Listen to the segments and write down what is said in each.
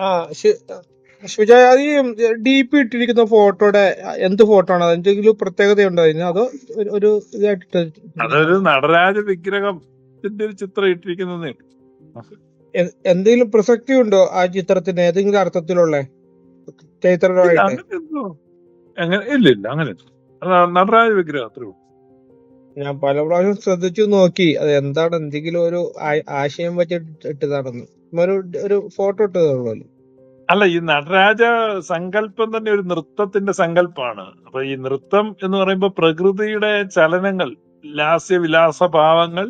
ആ ഈ D P ഇട്ടിരിക്കുന്ന ഫോട്ടോയുടെ എന്ത് ഫോട്ടോ ആണ്? എന്തെങ്കിലും പ്രത്യേകതയുണ്ടോ അതിന്? അതോ ഒരു- ഒരു ഇതായിട്ട് അതൊരു നടരാജ വിഗ്രഹം ഒരു ചിത്രം ഇട്ടിരിക്കുന്നതേ എ- എന്തെങ്കിലും പ്രസക്തി ഉണ്ടോ ആ ചിത്രത്തിന്? ഏതെങ്കിലും അർത്ഥത്തിലുള്ള അങ്ങനെ എന്തോ. അങ്ങനെ ഇല്ല ഇല്ല അങ്ങനെ അത് നടരാജ വിഗ്രഹം അത്രേ ഉള്ളൂ. ഞാൻ പല പ്രാവശ്യം ശ്രദ്ധിച്ചു നോക്കി. അത് എന്താണ് എന്തെങ്കിലും ഒരു ആ- ആശയം വെച്ചിട്ട് ഇട്ടതാണെന്ന്. ഒരു ഒരു ഫോട്ടോ ഇട്ടതുള്ളൂ അല്ല ഈ നടരാജ സങ്കല്പം തന്നെ ഒരു നൃത്തത്തിന്റെ സങ്കല്പമാണ്. അപ്പൊ ഈ നൃത്തം എന്ന് പറയുമ്പോൾ പ്രകൃതിയുടെ ചലനങ്ങൾ ലാസ്യവിലാസ ഭാവങ്ങൾ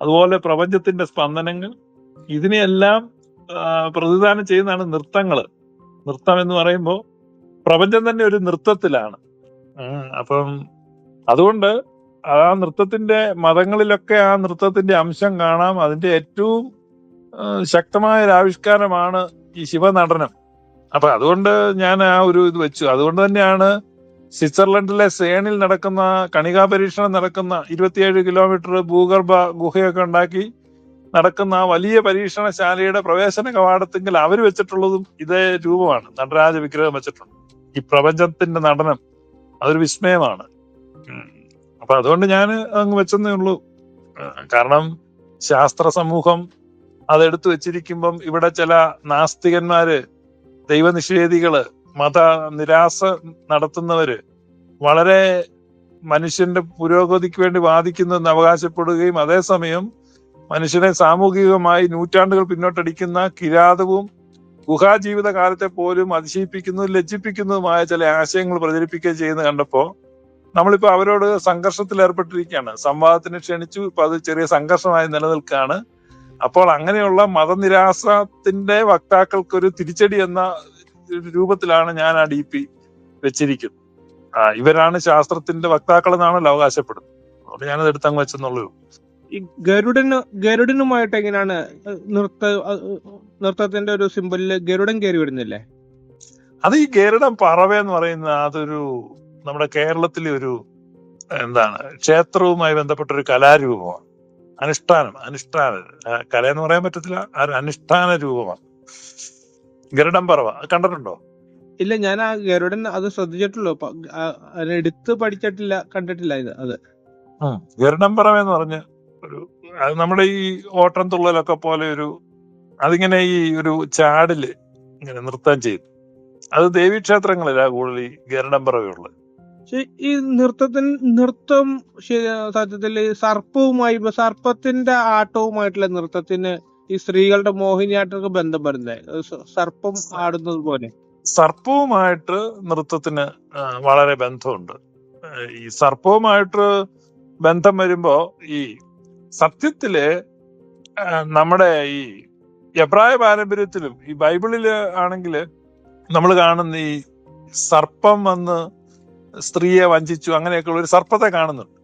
അതുപോലെ പ്രപഞ്ചത്തിന്റെ സ്പന്ദനങ്ങൾ ഇതിനെയെല്ലാം പ്രതിദാനം ചെയ്യുന്നതാണ് നൃത്തങ്ങൾ നൃത്തം എന്ന് പറയുമ്പോൾ പ്രപഞ്ചം തന്നെ ഒരു നൃത്തത്തിലാണ്. അപ്പം അതുകൊണ്ട് ആ നൃത്തത്തിന്റെ മതങ്ങളിലൊക്കെ ആ നൃത്തത്തിന്റെ അംശം കാണാം. അതിന്റെ ഏറ്റവും ശക്തമായ ഒരു ആവിഷ്കാരമാണ് ശിവനടനം. അപ്പൊ അതുകൊണ്ട് ഞാൻ ആ ഒരു ഇത് വെച്ചു. അതുകൊണ്ട് തന്നെയാണ് സ്വിറ്റ്സർലൻഡിലെ സേണിൽ നടക്കുന്ന കണികാ പരീക്ഷണം നടക്കുന്ന ഇരുപത്തിയേഴ് കിലോമീറ്റർ ഭൂഗർഭ ഗുഹയൊക്കെ ഉണ്ടാക്കി നടക്കുന്ന ആ വലിയ പരീക്ഷണശാലയുടെ പ്രവേശന കവാടത്തെങ്കിൽ അവർ വെച്ചിട്ടുള്ളതും ഇതേ രൂപമാണ്. നടരാജ വിഗ്രഹം വെച്ചിട്ടുണ്ട്. ഈ പ്രപഞ്ചത്തിന്റെ നടനം അതൊരു വിസ്മയമാണ്. അപ്പൊ അതുകൊണ്ട് ഞാൻ അങ്ങ് വെച്ചെന്നേ ഉള്ളൂ. കാരണം ശാസ്ത്ര സമൂഹം അതെടുത്തു വെച്ചിരിക്കുമ്പം ഇവിടെ ചില നാസ്തികന്മാര് ദൈവനിഷേധികൾ മത നിരാസ നടത്തുന്നവര് വളരെ മനുഷ്യന്റെ പുരോഗതിക്ക് വേണ്ടി വാദിക്കുന്നെന്ന് അവകാശപ്പെടുകയും അതേസമയം മനുഷ്യനെ സാമൂഹികമായി നൂറ്റാണ്ടുകൾ പിന്നോട്ടടിക്കുന്ന കിരാതവും ഗുഹാജീവിത കാലത്തെ പോലും അതിശയിപ്പിക്കുന്നതും ലജ്ജിപ്പിക്കുന്നതുമായ ചില ആശയങ്ങൾ പ്രചരിപ്പിക്കുകയും ചെയ്യുന്ന കണ്ടപ്പോ നമ്മളിപ്പോ അവരോട് സംഘർഷത്തിൽ ഏർപ്പെട്ടിരിക്കുകയാണ്. സംവാദത്തിന് ക്ഷണിച്ചു ഇപ്പൊ അത് ചെറിയ സംഘർഷമായി നിലനിൽക്കുകയാണ്. അപ്പോൾ അങ്ങനെയുള്ള മതനിരാസത്തിന്റെ വക്താക്കൾക്ക് ഒരു തിരിച്ചടി എന്ന രൂപത്തിലാണ് ഞാൻ ആ ഡി പി വെച്ചിരിക്കുന്നത്. ഇവരാണ് ശാസ്ത്രത്തിന്റെ വക്താക്കൾ എന്നാണല്ലോ അവകാശപ്പെടുന്നത്. അതുകൊണ്ട് ഞാനത് എടുത്തങ്ങ് വെച്ചെന്നുള്ളൂ ഈ ഗരുഡന് ഗരുഡനുമായിട്ട് എങ്ങനെയാണ് നൃത്ത നൃത്തത്തിന്റെ ഒരു സിമ്പലിൽ ഗരുഡൻ കയറി വരുന്നില്ലേ? അത് ഈ ഗരുഡം പറവ എന്ന് പറയുന്ന അതൊരു നമ്മുടെ കേരളത്തിലെ ഒരു എന്താണ് ക്ഷേത്രവുമായി ബന്ധപ്പെട്ട ഒരു കലാരൂപമാണ്. അനുഷ്ഠാനം അനുഷ്ഠാന. കല എന്ന് പറയാൻ പറ്റത്തില്ല ആ ഒരു അനുഷ്ഠാന രൂപമാണ്. ഗരുഡം പറവ കണ്ടിട്ടുണ്ടോ? ഇല്ല ഞാൻ ആ ഗരുഡൻ അത് ശ്രദ്ധിച്ചിട്ടുള്ളൂ. എടുത്ത് പഠിച്ചിട്ടില്ല കണ്ടിട്ടില്ല ഇത് അത്. ഗരുഡം പറവ എന്ന് പറഞ്ഞ ഒരു അത് നമ്മുടെ ഈ ഓട്ടം തുള്ളലൊക്കെ പോലെ ഒരു അതിങ്ങനെ ഈ ഒരു ചാടിൽ ഇങ്ങനെ നൃത്തം ചെയ്തു. അത് ദേവീക്ഷേത്രങ്ങളിലാ കൂടുതൽ ഈ ഗരുഡം പറവയുള്ളത് പക്ഷെ ഈ നൃത്തത്തിന് നൃത്തം സത്യത്തിൽ സർപ്പവുമായി സർപ്പത്തിന്റെ ആട്ടവുമായിട്ടുള്ള നൃത്തത്തിന് ഈ സ്ത്രീകളുടെ മോഹിനിയാട്ടൊക്കെ ബന്ധം സർപ്പം ആടുന്നത് പോലെ. സർപ്പവുമായിട്ട് നൃത്തത്തിന് വളരെ ബന്ധമുണ്ട്. ഈ സർപ്പവുമായിട്ട് ബന്ധം വരുമ്പോ ഈ സത്യത്തിൽ നമ്മുടെ ഈ എബ്രായ പാരമ്പര്യത്തിലും ഈ ബൈബിളിൽ ആണെങ്കിൽ നമ്മൾ കാണുന്ന ഈ സർപ്പം വന്ന് സ്ത്രീയെ വഞ്ചിച്ചു അങ്ങനെയൊക്കെയുള്ള ഒരു സർപ്പത്തെ കാണുന്നുണ്ട്.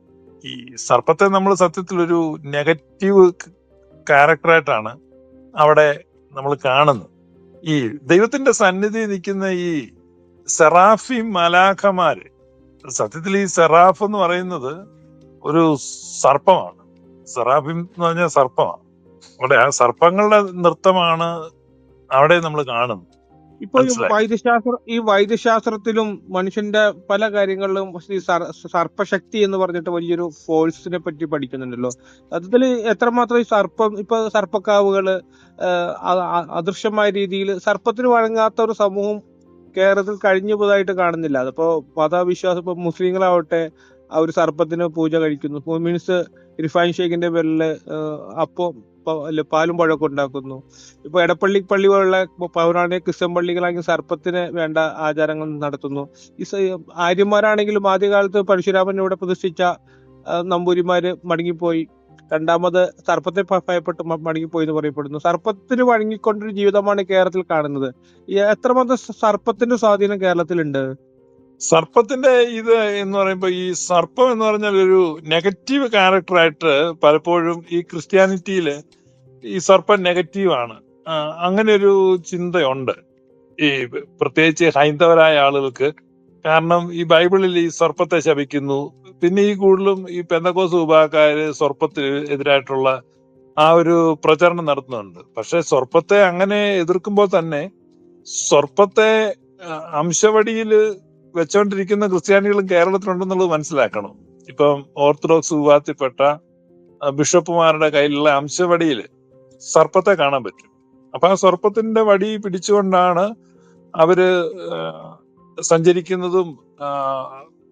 ഈ സർപ്പത്തെ നമ്മൾ സത്യത്തിൽ ഒരു നെഗറ്റീവ് ക്യാരക്ടറായിട്ടാണ് അവിടെ നമ്മൾ കാണുന്നത്. ഈ ദൈവത്തിന്റെ സന്നിധി നിൽക്കുന്ന ഈ സെറാഫി മലാഖമാര് സത്യത്തിൽ ഈ സെറാഫ് എന്ന് പറയുന്നത് ഒരു സർപ്പമാണ്. സെറാഫിം എന്ന് പറഞ്ഞാൽ സർപ്പമാണ്. അവിടെ ആ സർപ്പങ്ങളുടെ നൃത്തമാണ് അവിടെ നമ്മൾ കാണുന്നത്. ഇപ്പൊ ഈ വൈദ്യശാസ്ത്ര ഈ വൈദ്യശാസ്ത്രത്തിലും മനുഷ്യന്റെ പല കാര്യങ്ങളിലും ഈ സർ- സർപ്പശക്തി എന്ന് പറഞ്ഞിട്ട് വലിയൊരു ഫോഴ്സിനെ പറ്റി പഠിക്കുന്നുണ്ടല്ലോ. അതിൽ എത്രമാത്രം ഈ സർപ്പം ഇപ്പൊ സർപ്പക്കാവുകൾ അദൃശ്യമായ രീതിയിൽ സർപ്പത്തിന് വഴങ്ങാത്ത ഒരു സമൂഹം കേരളത്തിൽ കഴിഞ്ഞു പോയതായിട്ട് കാണുന്നില്ല. അതിപ്പോ മതവിശ്വാസം ഇപ്പൊ മുസ്ലിങ്ങളാവട്ടെ ഒരു സർപ്പത്തിന് പൂജ കഴിക്കുന്നു. മീൻസ് ഇർഫാൻ ഷേഖിന്റെ പേരിൽ അപ്പം പാലും പഴമൊക്കെ ഉണ്ടാക്കുന്നു. ഇപ്പൊ എടപ്പള്ളി പള്ളി പോലുള്ള പൗരാണിക ക്രിസ്ത്യൻ പള്ളികളാണെങ്കിൽ സർപ്പത്തിന് വേണ്ട ആചാരങ്ങൾ നടത്തുന്നു. ഈ ആര്യന്മാരാണെങ്കിലും ആദ്യകാലത്ത് പരശുരാമൻ ഇവിടെ പ്രതിഷ്ഠിച്ച നമ്പൂരിമാര് മടങ്ങിപ്പോയി. രണ്ടാമത് സർപ്പത്തെ ഭയപ്പെട്ട് മടങ്ങിപ്പോയി എന്ന് പറയപ്പെടുന്നു. സർപ്പത്തിന് വഴങ്ങിക്കൊണ്ടൊരു ജീവിതമാണ് കേരളത്തിൽ കാണുന്നത്. എത്രമാത്രം സർപ്പത്തിന്റെ സ്വാധീനം കേരളത്തിലുണ്ട്? സർപ്പത്തിന്റെ ഇത് എന്ന് പറയുമ്പോൾ ഈ സർപ്പം എന്ന് പറഞ്ഞാൽ ഒരു നെഗറ്റീവ് ക്യാരക്ടറായിട്ട് പലപ്പോഴും ഈ ക്രിസ്ത്യാനിറ്റിയിൽ ഈ സർപ്പം നെഗറ്റീവാണ് അങ്ങനെ ഒരു ചിന്തയുണ്ട്. ഈ പ്രത്യേകിച്ച് ഹൈന്ദവരായ ആളുകൾക്ക്. കാരണം ഈ ബൈബിളിൽ ഈ സർപ്പത്തെ ശപിക്കുന്നു. പിന്നെ ഈ കൂടുതലും ഈ പെന്തക്കോസ് വിഭാഗക്കാര് സർപ്പത്തിന് എതിരായിട്ടുള്ള ആ ഒരു പ്രചരണം നടത്തുന്നുണ്ട്. പക്ഷെ സർപ്പത്തെ അങ്ങനെ എതിർക്കുമ്പോൾ തന്നെ സർപ്പത്തെ അംശവടിയിൽ വെച്ചോണ്ടിരിക്കുന്ന ക്രിസ്ത്യാനികളും കേരളത്തിലുണ്ടെന്നുള്ളത് മനസ്സിലാക്കണം. ഇപ്പം ഓർത്തഡോക്സ് വിഭാഗത്തിൽപ്പെട്ട ബിഷപ്പുമാരുടെ കയ്യിലുള്ള അംശവടിയിൽ സർപ്പത്തെ കാണാൻ പറ്റും. അപ്പൊ ആ സർപ്പത്തിന്റെ വടി പിടിച്ചുകൊണ്ടാണ് അവർ സഞ്ചരിക്കുന്നതും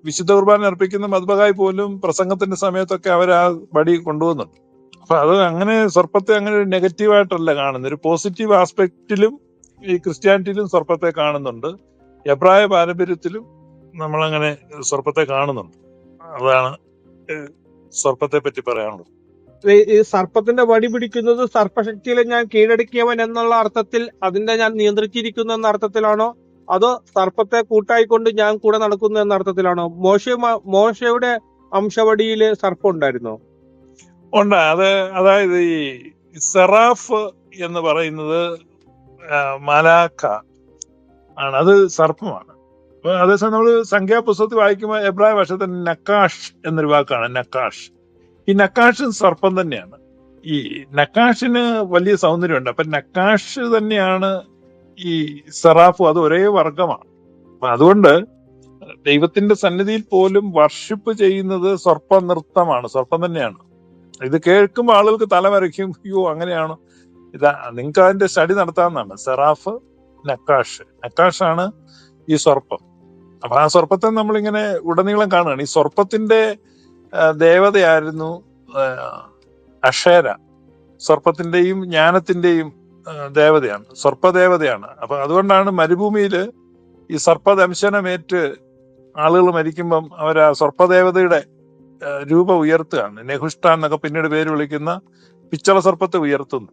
വിശുദ്ധ കുർബാന അർപ്പിക്കുന്ന മദ്ബഹായി പോലും പ്രസംഗത്തിന്റെ സമയത്തൊക്കെ അവർ ആ വടി കൊണ്ടുവന്നുണ്ട്. അപ്പൊ അത് അങ്ങനെ സർപ്പത്തെ അങ്ങനെ ഒരു നെഗറ്റീവായിട്ടല്ല കാണുന്നത്. ഒരു പോസിറ്റീവ് ആസ്പെക്റ്റിലും ഈ ക്രിസ്ത്യാനിറ്റിയിലും സർപ്പത്തെ കാണുന്നുണ്ട്. എബ്രായ പാരമ്പര്യത്തിലും നമ്മളങ്ങനെ സർപ്പത്തെ കാണുന്നുണ്ട്. അതാണ് സർപ്പത്തെ പറ്റി പറയാനുള്ളത്. ഈ സർപ്പത്തിന്റെ വടി പിടിക്കുന്നത് സർപ്പശക്തിയിലെ ഞാൻ കീഴടക്കിയവൻ എന്നുള്ള അർത്ഥത്തിൽ അതിന്റെ ഞാൻ നിയന്ത്രിച്ചിരിക്കുന്നു എന്ന അർത്ഥത്തിലാണോ? അതോ സർപ്പത്തെ കൂട്ടായിക്കൊണ്ട് ഞാൻ കൂടെ നടക്കുന്നു എന്ന അർത്ഥത്തിലാണോ? മോശ മോശയുടെ അംശവടിയിൽ സർപ്പം ഉണ്ടായിരുന്നോ ഉണ്ട്. അത് അതായത് ഈ സെറാഫ് എന്ന് പറയുന്നത് മലാക്ക ആണ്. അത് സർപ്പമാണ്. അപ്പൊ അതേസമയം നമ്മൾ സംഖ്യാപുസ്തകത്തിൽ വായിക്കുമ്പോൾ എബ്രായ ഭാഷത്തിൽ നക്കാഷ് എന്നൊരു വാക്കാണ് നക്കാഷ്. ഈ നക്കാഷും സർപ്പം തന്നെയാണ്. ഈ നക്കാഷിന് വലിയ സൗന്ദര്യമുണ്ട്. അപ്പൊ നക്കാഷ് തന്നെയാണ് ഈ സെറാഫും അത് ഒരേ വർഗമാണ് അപ്പൊ അതുകൊണ്ട് ദൈവത്തിന്റെ സന്നിധിയിൽ പോലും വർഷിപ്പ് ചെയ്യുന്നത് സർപ്പ നൃത്തമാണ് സർപ്പം തന്നെയാണ്. ഇത് കേൾക്കുമ്പോൾ ആളുകൾക്ക് തലമരയ്ക്കും അയ്യോ അങ്ങനെയാണോ. ഇതാ നിങ്ങൾക്ക് അതിന്റെ സ്റ്റഡി നടത്താവുന്നതാണ്. സെറാഫ് നക്കാഷ്. നക്കാഷാണ് ഈ സർപ്പം. അപ്പൊ ആ സർപ്പത്തെ നമ്മളിങ്ങനെ ഉടനീളം കാണുകയാണ്. ഈ സർപ്പത്തിന്റെ ദേവതയായിരുന്നു അഷേര സർപ്പത്തിന്റെയും ജ്ഞാനത്തിന്റെയും ദേവതയാണ്. സർപ്പദേവതയാണ്. അപ്പൊ അതുകൊണ്ടാണ് മരുഭൂമിയിൽ ഈ സർപ്പദംശനമേറ്റ് ആളുകൾ മരിക്കുമ്പം അവർ ആ സർപ്പദേവതയുടെ രൂപം ഉയർത്തുകയാണ്. നെഹുഷ്ട എന്നൊക്കെ പിന്നീട് പേര് വിളിക്കുന്ന പിച്ചള സർപ്പത്തെ ഉയർത്തുന്നു.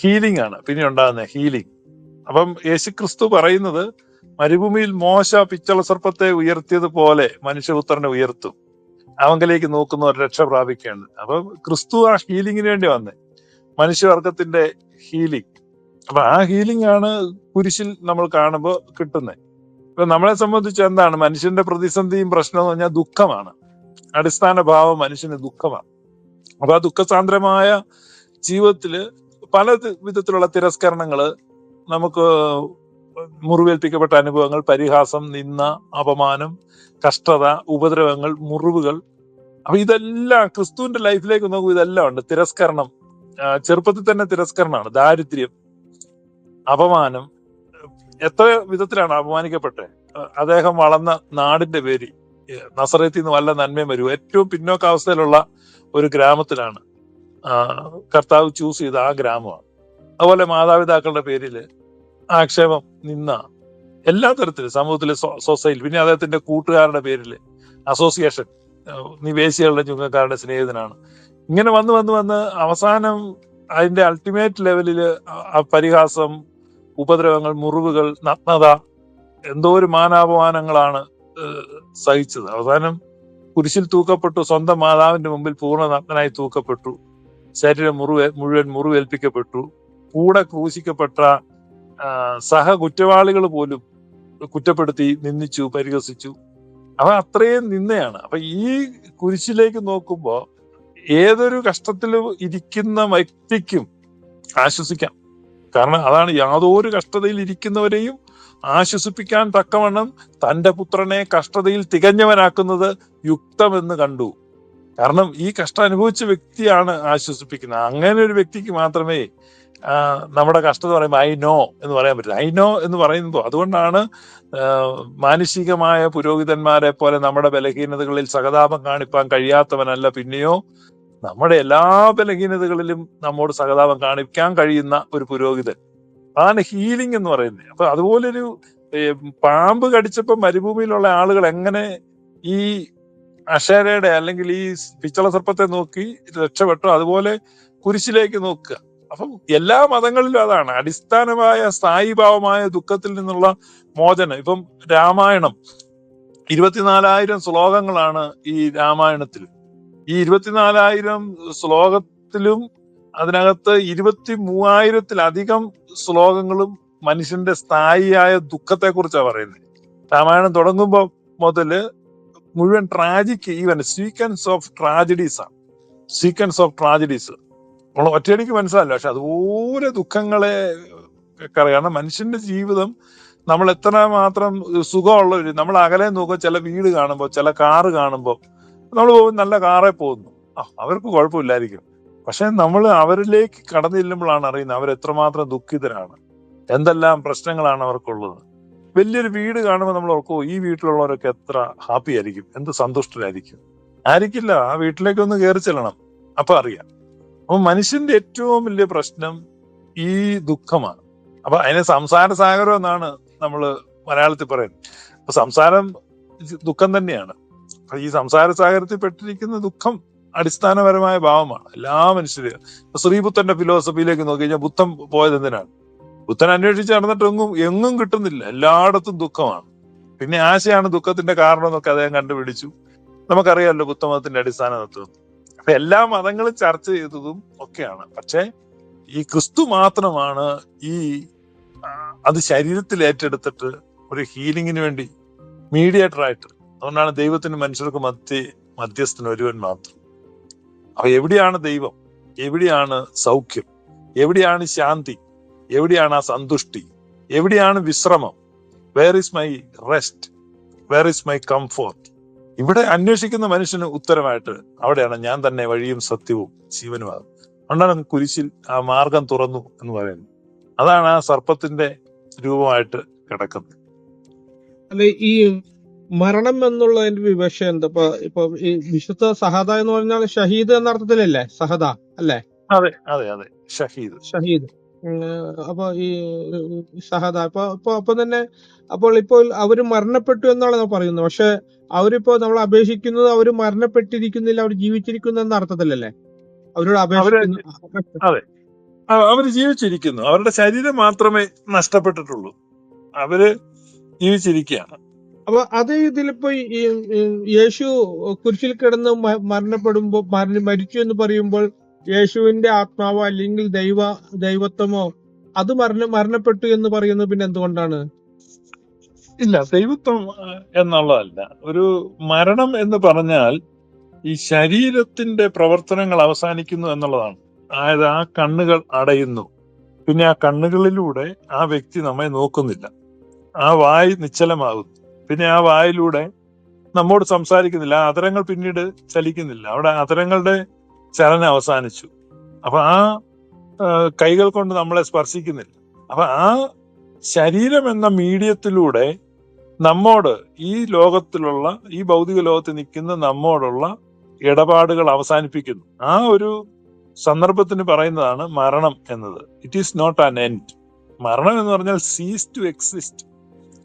ഹീലിംഗ് ആണ്. പിന്നെ ഉണ്ടാകുന്ന ഹീലിംഗ്. അപ്പം യേശു ക്രിസ്തു പറയുന്നത് മരുഭൂമിയിൽ മോശ പിച്ചള സർപ്പത്തെ ഉയർത്തിയതുപോലെ മനുഷ്യപുത്രനെ ഉയർത്തും. അവങ്കലേക്ക് നോക്കുന്നവർ രക്ഷ പ്രാപിക്കുകയാണ്. അപ്പം ക്രിസ്തു ആ ഹീലിങ്ങിന് വേണ്ടി വന്നേ. മനുഷ്യവർഗത്തിന്റെ ഹീലിംഗ് അപ്പൊ ആ ഹീലിംഗ് ആണ് കുരിശിൽ നമ്മൾ കാണുമ്പോൾ കിട്ടുന്നത് ഇപ്പൊ നമ്മളെ സംബന്ധിച്ച് എന്താണ്? മനുഷ്യന്റെ പ്രതിസന്ധിയും പ്രശ്നം എന്ന് പറഞ്ഞാൽ ദുഃഖമാണ്. അടിസ്ഥാന ഭാവം മനുഷ്യന് ദുഃഖമാണ്. അപ്പൊ ആ ദുഃഖസാന്ദ്രമായ ജീവിതത്തിൽ പല വിധത്തിലുള്ള തിരസ്കരണങ്ങൾ നമുക്ക് മുറിവേൽപ്പിക്കപ്പെട്ട അനുഭവങ്ങൾ പരിഹാസം നിന്ന അപമാനം കഷ്ടത ഉപദ്രവങ്ങൾ മുറിവുകൾ. അപ്പൊ ഇതെല്ലാം ക്രിസ്തുവിന്റെ ലൈഫിലേക്ക് നോക്കുമ്പോൾ ഇതെല്ലാം ഉണ്ട്. തിരസ്കരണം. ചെറുപ്പത്തിൽ തന്നെ തിരസ്കരണമാണ്. ദാരിദ്ര്യം അപമാനം. എത്ര വിധത്തിലാണ് അപമാനിക്കപ്പെട്ടേ? അദ്ദേഹം വളർന്ന നാടിന്റെ പേര് നസറത്തിൽ നിന്ന് വല്ല നന്മയും വരും. ഏറ്റവും പിന്നോക്കാവസ്ഥയിലുള്ള ഒരു ഗ്രാമത്തിലാണ്. കർത്താവ് ചൂസ് ചെയ്ത ആ ഗ്രാമമാണ്. അതുപോലെ മാതാപിതാക്കളുടെ പേരിൽ ആക്ഷേപം നിന്ന എല്ലാ തരത്തിലും സമൂഹത്തിലെ സൊസൈറ്റി പിന്നെ അദ്ദേഹത്തിന്റെ കൂട്ടുകാരുടെ പേരിൽ അസോസിയേഷൻ നിവേശികളുടെ ചുങ്കക്കാരുടെ സ്നേഹിതനാണ്. ഇങ്ങനെ വന്ന് വന്ന് വന്ന് അവസാനം അതിന്റെ അൾട്ടിമേറ്റ് ലെവലിൽ പരിഹാസം ഉപദ്രവങ്ങൾ മുറിവുകൾ നഗ്നത എന്തോ ഒരു മാനാപമാനങ്ങളാണ് സഹിച്ചത്. അവസാനം കുരിശിൽ തൂക്കപ്പെട്ടു സ്വന്തം മാതാവിന്റെ മുമ്പിൽ പൂർണ നഗ്നനായി തൂക്കപ്പെട്ടു. ശരീരം മുറിവേ മുഴുവൻ മുറിവേൽപ്പിക്കപ്പെട്ടു. കൂടെ ക്രൂശിക്കപ്പെട്ട സഹ കുറ്റവാളികൾ പോലും കുറ്റപ്പെടുത്തി നിന്ദിച്ചു പരിഹസിച്ചു. അവ അത്രയും നിന്നയാണ് അപ്പൊ ഈ കുരിശിലേക്ക് നോക്കുമ്പോ ഏതൊരു കഷ്ടത്തിലും ഇരിക്കുന്ന വ്യക്തിക്കും ആശ്വസിക്കാം. കാരണം അതാണ് യാതൊരു കഷ്ടതയിൽ ഇരിക്കുന്നവരെയും ആശ്വസിപ്പിക്കാൻ തക്കവണ്ണം തന്റെ പുത്രനെ കഷ്ടതയിൽ തികഞ്ഞവനാക്കുന്നത് യുക്തമെന്ന് കണ്ടു. കാരണം ഈ കഷ്ടം അനുഭവിച്ച വ്യക്തിയാണ് ആശ്വസിപ്പിക്കുന്നത്. അങ്ങനെ ഒരു വ്യക്തിക്ക് മാത്രമേ നമ്മുടെ എന്ന് പറയുമ്പോൾ ഐ നോ എന്ന് പറയാൻ പറ്റില്ല. ഐ നോ എന്ന് പറയുന്നതോ അതുകൊണ്ടാണ് മാനുഷികമായ പുരോഹിതന്മാരെ പോലെ നമ്മുടെ ബലഹീനതകളിൽ സഹതാപം കാണിപ്പാൻ കഴിയാത്തവനല്ല പിന്നെയോ നമ്മുടെ എല്ലാ ബലഹീനതകളിലും നമ്മോട് സഹതാപം കാണിക്കാൻ കഴിയുന്ന ഒരു പുരോഹിതൻ. അതാണ് ഹീലിംഗ് എന്ന് പറയുന്നത്. അപ്പൊ അതുപോലൊരു പാമ്പ് കടിച്ചപ്പോൾ മരുഭൂമിയിലുള്ള ആളുകൾ എങ്ങനെ ഈ അഷേരയുടെ അല്ലെങ്കിൽ ഈ പിച്ചള സർപ്പത്തെ നോക്കി രക്ഷപ്പെട്ടു അതുപോലെ കുരിശിലേക്ക് നോക്കുക. അപ്പം എല്ലാ മതങ്ങളിലും അതാണ്. അടിസ്ഥാനമായ സ്ഥായിഭാവമായ ദുഃഖത്തിൽ നിന്നുള്ള മോചനം. ഇപ്പം രാമായണം. ഇരുപത്തിനാലായിരം ശ്ലോകങ്ങളാണ് ഈ രാമായണത്തിൽ. ഈ ഇരുപത്തിനാലായിരം ശ്ലോകത്തിലും അതിനകത്ത് ഇരുപത്തി മൂവായിരത്തിലധികം ശ്ലോകങ്ങളും മനുഷ്യന്റെ സ്ഥായിയായ ദുഃഖത്തെ കുറിച്ചാണ് പറയുന്നത്. രാമായണം തുടങ്ങുമ്പോൾ മുതൽ മുഴുവൻ tragic even sequence of tragedies ആണ്. സീക്വൻസ് ഓഫ് ട്രാജഡീസ് നമ്മൾ ഒറ്റയടിക്ക് മനസ്സിലല്ല പക്ഷെ അതുപോലെ ദുഃഖങ്ങളെ കാരണം മനുഷ്യന്റെ ജീവിതം നമ്മൾ എത്ര മാത്രം സുഖമുള്ള ഒരു നമ്മൾ അകലെ നോക്കുമ്പോൾ ചില വീട് കാണുമ്പോൾ ചില കാറ് കാണുമ്പോൾ നമ്മൾ പോകും നല്ല കാറേ പോകുന്നു. ആ അവർക്ക് കുഴപ്പമില്ലായിരിക്കും. പക്ഷെ നമ്മൾ അവരിലേക്ക് കടന്നു ചെല്ലുമ്പോഴാണ് അറിയുന്നത് അവർ എത്രമാത്രം ദുഃഖിതരാണ്. എന്തെല്ലാം പ്രശ്നങ്ങളാണ് അവർക്കുള്ളത്. വലിയൊരു വീട് കാണുമ്പോൾ നമ്മൾ ഓർക്കും ഈ വീട്ടിലുള്ളവരൊക്കെ എത്ര ഹാപ്പി ആയിരിക്കും. എന്ത് സന്തുഷ്ടരായിരിക്കും. ആയിരിക്കില്ല. ആ വീട്ടിലേക്കൊന്ന് കയറി ചെല്ലണം. അപ്പൊ അറിയാം. അപ്പൊ മനുഷ്യന്റെ ഏറ്റവും വലിയ പ്രശ്നം ഈ ദുഃഖമാണ്. അപ്പൊ അതിനെ സംസാര സാഗരം എന്നാണ് നമ്മൾ മലയാളത്തിൽ പറയുന്നത്. അപ്പൊ സംസാരം ദുഃഖം തന്നെയാണ്. അപ്പൊ ഈ സംസാര സാഗരത്തിൽ പെട്ടിരിക്കുന്ന ദുഃഖം അടിസ്ഥാനപരമായ ഭാവമാണ്. എല്ലാ മനുഷ്യരും ശ്രീബുദ്ധന്റെ ഫിലോസഫിയിലേക്ക് നോക്കി കഴിഞ്ഞാൽ ബുദ്ധം പോയത് എന്തിനാണ്? ബുദ്ധൻ അന്വേഷിച്ച് നടന്നിട്ട് എങ്ങും കിട്ടുന്നില്ല. എല്ലായിടത്തും ദുഃഖമാണ്. പിന്നെ ആശയാണ് ദുഃഖത്തിന്റെ കാരണം എന്നൊക്കെ അദ്ദേഹം കണ്ടുപിടിച്ചു. നമുക്കറിയാമല്ലോ ബുദ്ധമതത്തിന്റെ അടിസ്ഥാന തത്വം. എല്ലാ മതങ്ങളും ചർച്ച ചെയ്തതും ഒക്കെയാണ്. പക്ഷെ ഈ ക്രിസ്തു മാത്രമാണ് ഈ അത് ശരീരത്തിൽ ഏറ്റെടുത്തിട്ട് ഒരു ഹീലിങ്ങിന് വേണ്ടി മീഡിയേറ്റർ ആയിട്ട്. അതുകൊണ്ടാണ് ദൈവത്തിന് മനുഷ്യർക്ക് മധ്യ മധ്യസ്ഥന് ഒരുവൻ മാത്രം. അപ്പൊ എവിടെയാണ് ദൈവം? എവിടെയാണ് സൗഖ്യം? എവിടെയാണ് ശാന്തി? എവിടെയാണ് ആ സന്തുഷ്ടി? എവിടെയാണ് വിശ്രമം? Where is my rest where is my comfort ഇവിടെ അന്വേഷിക്കുന്ന മനുഷ്യന് ഉത്തരമായിട്ട് അവിടെയാണ് ഞാൻ തന്നെ വഴിയും സത്യവും ജീവനുമാകും. അതുകൊണ്ടാണ് കുരിശിൽ ആ മാർഗം തുറന്നു എന്ന് പറയുന്നത് അതാണ് ആ സർപ്പത്തിന്റെ രൂപമായിട്ട് കിടക്കുന്നത്. അല്ല ഈ മരണം എന്നുള്ളതിന്റെ വിവക്ഷ എന്താ? ഇപ്പൊ ഇപ്പൊ ഈ വിശുദ്ധ സഹദ എന്ന് പറഞ്ഞാൽ ഷഹീദ് എന്ന അർത്ഥത്തിലല്ലേ സഹദ അല്ലേ? അതെ അതെ അതെ. ഷഹീദ്. ഷഹീദ്. അപ്പൊ ഈ സഹദ അപ്പൊ അപ്പൊ അപ്പൊ തന്നെ അപ്പോൾ ഇപ്പോൾ അവർ മരണപ്പെട്ടു എന്നാണ് നമ്മൾ പറയുന്നത്. പക്ഷെ അവരിപ്പോ നമ്മൾ അപേക്ഷിക്കുന്നത് അവർ മരണപ്പെട്ടിരിക്കുന്നില്ല അവർ ജീവിച്ചിരിക്കുന്നു എന്ന അർത്ഥത്തിലല്ലേ? അവരോട് അപേക്ഷിക്കുന്നു. അവ- അവർ ജീവിച്ചിരിക്കുന്നു. അവരുടെ ശരീരം മാത്രമേ നഷ്ടപ്പെട്ടിട്ടുള്ളൂ. അവർ ജീവിച്ചിരിക്കുകയാണ്. അപ്പൊ അതേ ഇതിലിപ്പോ യേശു കുരിശിൽ കിടന്ന് മരണപ്പെടുമ്പോൾ മരണപ്പെടുമ്പോ മരിച്ചു എന്ന് പറയുമ്പോൾ യേശുവിന്റെ ആത്മാവോ അല്ലെങ്കിൽ ദൈവ ദൈവത്വമോ അത് മരണ മരണപ്പെട്ടു എന്ന് പറയുന്നത് പിന്നെ എന്തുകൊണ്ടാണ്? ഇല്ല ദൈവത്വം എന്നുള്ളതല്ല. ഒരു മരണം എന്ന് പറഞ്ഞാൽ ഈ ശരീരത്തിന്റെ പ്രവർത്തനങ്ങൾ അവസാനിക്കുന്നു എന്നുള്ളതാണ്. അതായത് ആ കണ്ണുകൾ അടയുന്നു. പിന്നെ ആ കണ്ണുകളിലൂടെ ആ വ്യക്തി നമ്മെ നോക്കുന്നില്ല. ആ വായി നിശ്ചലമാകുന്നു. പിന്നെ ആ വായിലൂടെ നമ്മോട് സംസാരിക്കുന്നില്ല. ആ അതരങ്ങൾ പിന്നീട് ചലിക്കുന്നില്ല. അവിടെ അതരങ്ങളുടെ ചലനം അവസാനിച്ചു. അപ്പൊ ആ കൈകൾ കൊണ്ട് നമ്മളെ സ്പർശിക്കുന്നില്ല. അപ്പൊ ആ ശരീരം എന്ന മീഡിയത്തിലൂടെ നമ്മോട് ഈ ലോകത്തിലുള്ള ഈ ഭൗതിക ലോകത്ത് നിൽക്കുന്ന നമ്മോടുള്ള ഇടപാടുകൾ അവസാനിപ്പിക്കുന്നു. ആ ഒരു സന്ദർഭത്തിന് പറയുന്നതാണ് മരണം എന്നത്. It is not an end മരണം എന്ന് പറഞ്ഞാൽ സീസ് ടു എക്സിസ്റ്റ്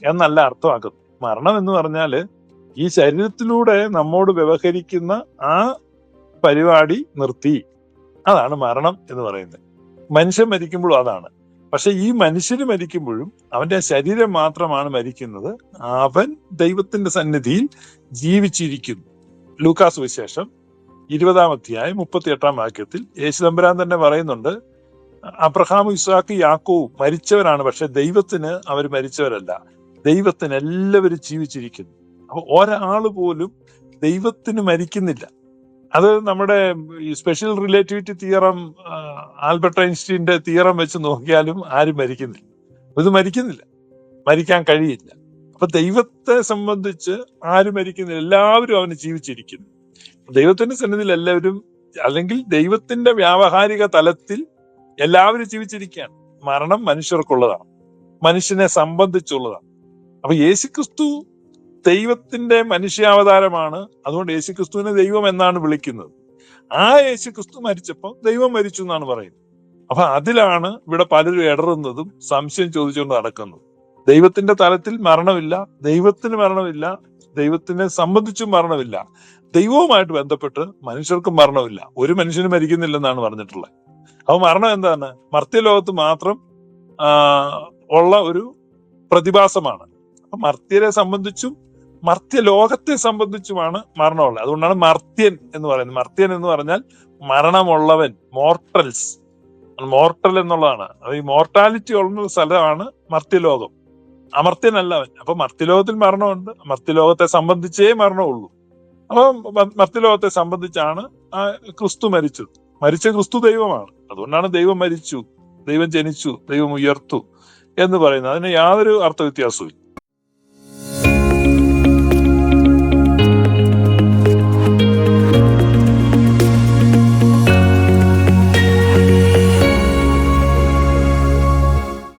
എന്നല്ല അർത്ഥമാക്കുന്നത്. മരണം എന്ന് പറഞ്ഞാൽ ഈ ശരീരത്തിലൂടെ നമ്മോട് വ്യവഹരിക്കുന്ന ആ പരിപാടി നിർത്തി. അതാണ് മരണം എന്ന് പറയുന്നത്. മനുഷ്യൻ മരിക്കുമ്പോഴും അതാണ്. പക്ഷെ ഈ മനുഷ്യന് മരിക്കുമ്പോഴും അവന്റെ ശരീരം മാത്രമാണ് മരിക്കുന്നത്. അവൻ ദൈവത്തിന്റെ സന്നിധിയിൽ ജീവിച്ചിരിക്കുന്നു. ലൂക്കാസ് വിശേഷം ഇരുപതാം അധ്യായം മുപ്പത്തി എട്ടാം വാക്യത്തിൽ യേശുദമ്പരാൻ തന്നെ പറയുന്നുണ്ട് അബ്രഹാം ഇസാഖ് യാക്കോവും മരിച്ചവരാണ് പക്ഷെ ദൈവത്തിന് അവർ മരിച്ചവരല്ല. ദൈവത്തിന് എല്ലാവരും ജീവിച്ചിരിക്കുന്നു. അപ്പൊ ഒരാൾ പോലും ദൈവത്തിന് മരിക്കുന്നില്ല. അത് നമ്മുടെ ഈ സ്പെഷ്യൽ റിലേറ്റിവിറ്റി തിയറം ആൽബർട്ട് ഐൻസ്റ്റീന്റെ തിയറം വെച്ച് നോക്കിയാലും ആരും മരിക്കുന്നില്ല. ഇത് മരിക്കുന്നില്ല. മരിക്കാൻ കഴിയില്ല. അപ്പൊ ദൈവത്തെ സംബന്ധിച്ച് ആരും മരിക്കുന്നില്ല. എല്ലാവരും അവന് ജീവിച്ചിരിക്കുന്നു. ദൈവത്തിന്റെ സന്നിധിയിൽ എല്ലാവരും അല്ലെങ്കിൽ ദൈവത്തിന്റെ വ്യാവഹാരിക തലത്തിൽ എല്ലാവരും ജീവിച്ചിരിക്കുകയാണ്. മരണം മനുഷ്യർക്കുള്ളതാണ്. മനുഷ്യനെ സംബന്ധിച്ചുള്ളതാണ്. അപ്പൊ യേശുക്രിസ്തു ദൈവത്തിന്റെ മനുഷ്യാവതാരമാണ്. അതുകൊണ്ട് യേശുക്രിസ്തുവിനെ ദൈവം എന്നാണ് വിളിക്കുന്നത്. ആ യേശുക്രിസ്തു മരിച്ചപ്പോൾ ദൈവം മരിച്ചു എന്നാണ് പറയുന്നത്. അപ്പൊ അതിലാണ് ഇവിടെ പലരും ഇടറുന്നതും സംശയം ചോദിച്ചുകൊണ്ട് നടക്കുന്നത്. ദൈവത്തിന്റെ തലത്തിൽ മരണമില്ല ദൈവത്തിന് മരണമില്ല ദൈവത്തിനെ സംബന്ധിച്ചും മരണമില്ല. ദൈവവുമായിട്ട് ബന്ധപ്പെട്ട് മനുഷ്യർക്കും മരണമില്ല. ഒരു മനുഷ്യനും മരിക്കുന്നില്ലെന്നാണ് പറഞ്ഞിട്ടുള്ളത്. അപ്പൊ മരണം എന്താണ്? മർത്യലോകത്ത് മാത്രം ഉള്ള ഒരു പ്രതിഭാസമാണ്. അപ്പൊ മർത്യരെ സംബന്ധിച്ചും മർത്യ ലോകത്തെ സംബന്ധിച്ചുമാണ് മരണമുള്ളത്. അതുകൊണ്ടാണ് മർത്യൻ എന്ന് പറയുന്നത്. മർത്യൻ എന്ന് പറഞ്ഞാൽ മരണമുള്ളവൻ മോർട്ടൽസ് മോർട്ടൽ എന്നുള്ളതാണ്. അപ്പൊ ഈ മോർട്ടാലിറ്റി ഉള്ള സ്ഥലമാണ് മർത്യലോകം. അമർത്യനല്ല അവൻ. അപ്പൊ മർത്യലോകത്തിൽ മരണമുണ്ട്. മർത്യലോകത്തെ സംബന്ധിച്ചേ മരണമുള്ളൂ. അപ്പൊ മർത്യലോകത്തെ സംബന്ധിച്ചാണ് ആ ക്രിസ്തു മരിച്ചത്. മരിച്ച ക്രിസ്തു ദൈവമാണ്. അതുകൊണ്ടാണ് ദൈവം മരിച്ചു. ദൈവം ജനിച്ചു. ദൈവം ഉയർത്തു എന്ന് പറയുന്നത്. അതിന് യാതൊരു അർത്ഥവ്യത്യാസവും ഇല്ല.